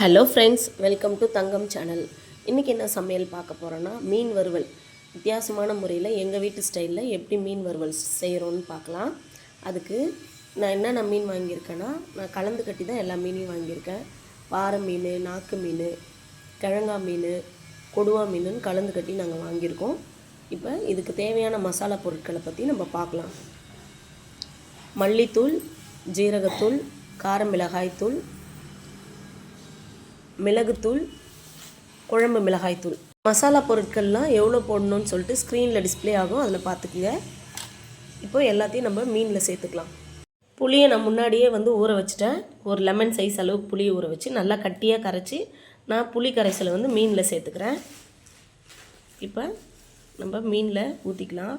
Hello friends welcome to Thangam channel இன்றைக்கி என்ன சமையல் பார்க்க போகிறோன்னா மீன் வறுவல். வித்தியாசமான முறையில் எங்கள் வீட்டு ஸ்டைலில் எப்படி மீன் வறுவல் செய்கிறோன்னு பார்க்கலாம். அதுக்கு நான் என்னென்ன மீன் வாங்கியிருக்கேன்னா நான் கலந்து கட்டி தான் எல்லா மீனையும் வாங்கியிருக்கேன். பாறை மீன் நாக்கு மீன் கிழங்கா மீன் கொடுவா மீனுன்னு கலந்து கட்டி நாங்கள் வாங்கியிருக்கோம். இப்போ இதுக்கு தேவையான மசாலா பொருட்களை பற்றி நம்ம பார்க்கலாம். மல்லித்தூள் ஜீரகத்தூள் காரமிளகாய்த்தூள் மிளகுத்தூள் குழம்பு மிளகாய்த்தூள். மசாலா பொருட்கள்லாம் எவ்வளோ போடணும்னு சொல்லிட்டு ஸ்க்ரீனில் டிஸ்ப்ளே ஆகும். அதில் பார்த்துக்குங்க. இப்போ எல்லாத்தையும் நம்ம மீனில் சேர்த்துக்கலாம். புளியை நான் முன்னாடியே வந்து ஊற வச்சுட்டேன். ஒரு லெமன் சைஸ் அளவுக்கு புளியை ஊற வச்சு நல்லா கட்டியாக கரைச்சி நான் புளி கரைசலை வந்து மீனில் சேர்த்துக்கிறேன். இப்போ நம்ம மீனில் ஊற்றிக்கலாம்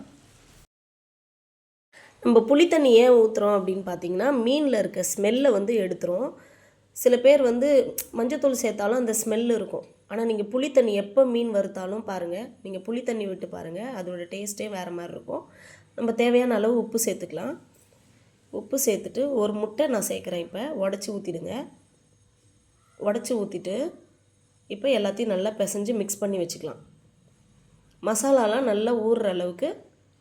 நம்ம புளி தண்ணி ஏன் ஊற்றுறோம் அப்படின்னு பார்த்தீங்கன்னா மீனில் இருக்க ஸ்மெல்லை வந்து எடுத்துரும். சில பேர் வந்து மஞ்சத்தூள் சேர்த்தாலும் அந்த ஸ்மெல் இருக்கும். ஆனால் நீங்கள் புளி தண்ணி எப்போ மீன் வறுத்தாலும் பாருங்கள் நீங்கள் புளித்தண்ணி விட்டு பாருங்கள் அதோட டேஸ்ட்டே வேறு மாதிரி இருக்கும். நம்ம தேவையான அளவு உப்பு சேர்த்துக்கலாம். உப்பு சேர்த்துட்டு ஒரு முட்டை நான் சேர்க்குறேன் இப்போ. உடச்சி ஊற்றிடுங்க உடச்சி ஊற்றிட்டு இப்போ எல்லாத்தையும் நல்லா பிசைஞ்சு மிக்ஸ் பண்ணி வச்சுக்கலாம். மசாலாலாம் நல்லா ஊறுற அளவுக்கு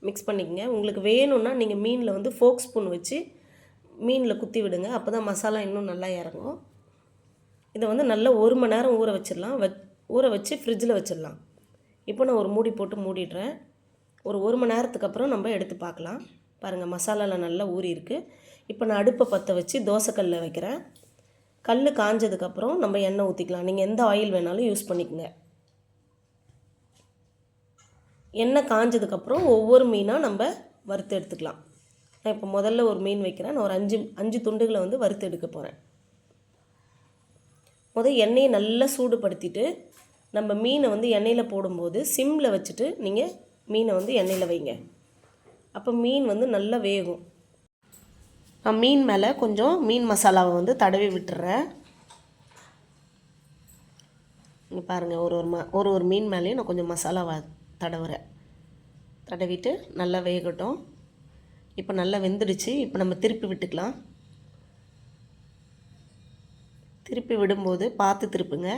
மிக்ஸ் பண்ணிக்கங்க. உங்களுக்கு வேணும்னா நீங்கள் மீனில் வந்து ஃபோக் ஸ்பூன் வச்சு மீனில் குத்தி விடுங்க. அப்போ தான் மசாலா இன்னும் நல்லா இறங்கும். இதை வந்து நல்லா ஒரு மணி நேரம் ஊற வச்சிடலாம். வ ஊற வச்சு ஃப்ரிட்ஜில் வச்சிடலாம். இப்போ நான் ஒரு மூடி போட்டு மூடிடுறேன். ஒரு ஒரு மணி நேரத்துக்கு அப்புறம் நம்ம எடுத்து பார்க்கலாம். பாருங்கள் மசாலாலாம் நல்லா ஊறி இருக்குது இப்போ நான் அடுப்பை பற்ற வச்சு தோசைக்கல்லில் வைக்கிறேன். கல் காஞ்சதுக்கப்புறம் நம்ம எண்ணெய் ஊற்றிக்கலாம் நீங்கள் எந்த ஆயில் வேணாலும் யூஸ் பண்ணிக்கோங்க. எண்ணெய் காஞ்சதுக்கப்புறம் ஒவ்வொரு மீனாக நம்ம வறுத்து எடுத்துக்கலாம். நான் இப்போ முதல்ல ஒரு மீன் வைக்கிறேன். நான் ஒரு அஞ்சு அஞ்சு துண்டுகளை வந்து வறுத்து எடுக்க போகிறேன் முதல் எண்ணெயை நல்லா சூடுபடுத்திட்டு நம்ம மீனை வந்து எண்ணெயில் போடும்போது சிம்மில் வச்சுட்டு நீங்கள் மீனை வந்து எண்ணெயில் வைங்க. அப்போ மீன் வந்து நல்லா வேகும். நான் மீன் மேலே கொஞ்சம் மீன் மசாலாவை வந்து தடவி விட்டுறேன். இங்கே பாருங்கள் ஒரு ஒரு ம ஒரு ஒரு மீன் மேலேயும் நான் கொஞ்சம் மசாலாவை தடவுறேன். தடவிட்டு நல்லா வேகட்டும். இப்போ நல்லா வெந்துடுச்சு. இப்போ நம்ம திருப்பி விட்டுக்கலாம். திருப்பி விடும்போது பார்த்து திருப்புங்க.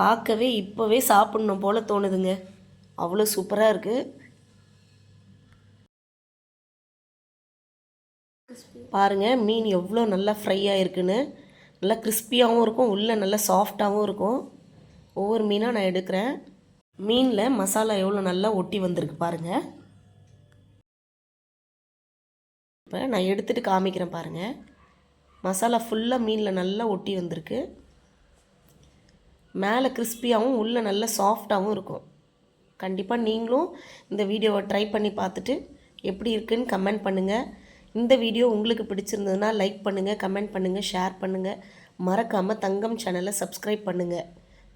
பார்க்கவே இப்போவே சாப்பிட்ணும் போல் தோணுதுங்க. அவ்வளோ சூப்பராக இருக்குது பாருங்கள் மீன் எவ்வளோ நல்லா ஃப்ரை ஆகிருக்குன்னு நல்லா கிறிஸ்பியாகவும் இருக்கும் உள்ளே நல்லா சாஃப்டாகவும் இருக்கும். ஒவ்வொரு மீனாக நான் எடுக்கிறேன். மீனில் மசாலா எவ்வளோ நல்லா ஒட்டி வந்திருக்கு பாருங்கள் இப்போ நான் எடுத்துகிட்டு காமிக்கிறேன் பாருங்கள் மசாலா ஃபுல்லாக மீனில் நல்லா ஒட்டி வந்திருக்கு. மேலே கிறிஸ்பியாகவும் உள்ளே நல்லா சாஃப்டாகவும் இருக்கும். கண்டிப்பாக நீங்களும் இந்த வீடியோவை ட்ரை பண்ணி பார்த்துட்டு எப்படி இருக்குன்னு கமெண்ட் பண்ணுங்கள் இந்த வீடியோ உங்களுக்கு பிடிச்சிருந்ததுன்னா லைக் பண்ணுங்கள் கமெண்ட் பண்ணுங்கள் ஷேர் பண்ணுங்கள் மறக்காமல் தங்கம் சேனலை சப்ஸ்கிரைப் பண்ணுங்கள்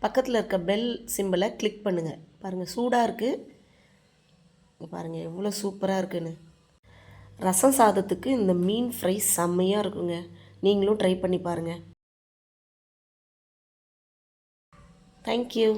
பக்கத்தில் இருக்க பெல் சிம்பிளை கிளிக் பண்ணுங்கள் பாருங்கள் சூடாக இருக்குது பாருங்கள் எவ்வளோ சூப்பராக இருக்குன்னு. ரசம் சாதத்துக்கு இந்த மீன் ஃப்ரை செம்மையாக இருக்குங்க. நீங்களும் ட்ரை பண்ணி பாருங்கள் தேங்க்யூ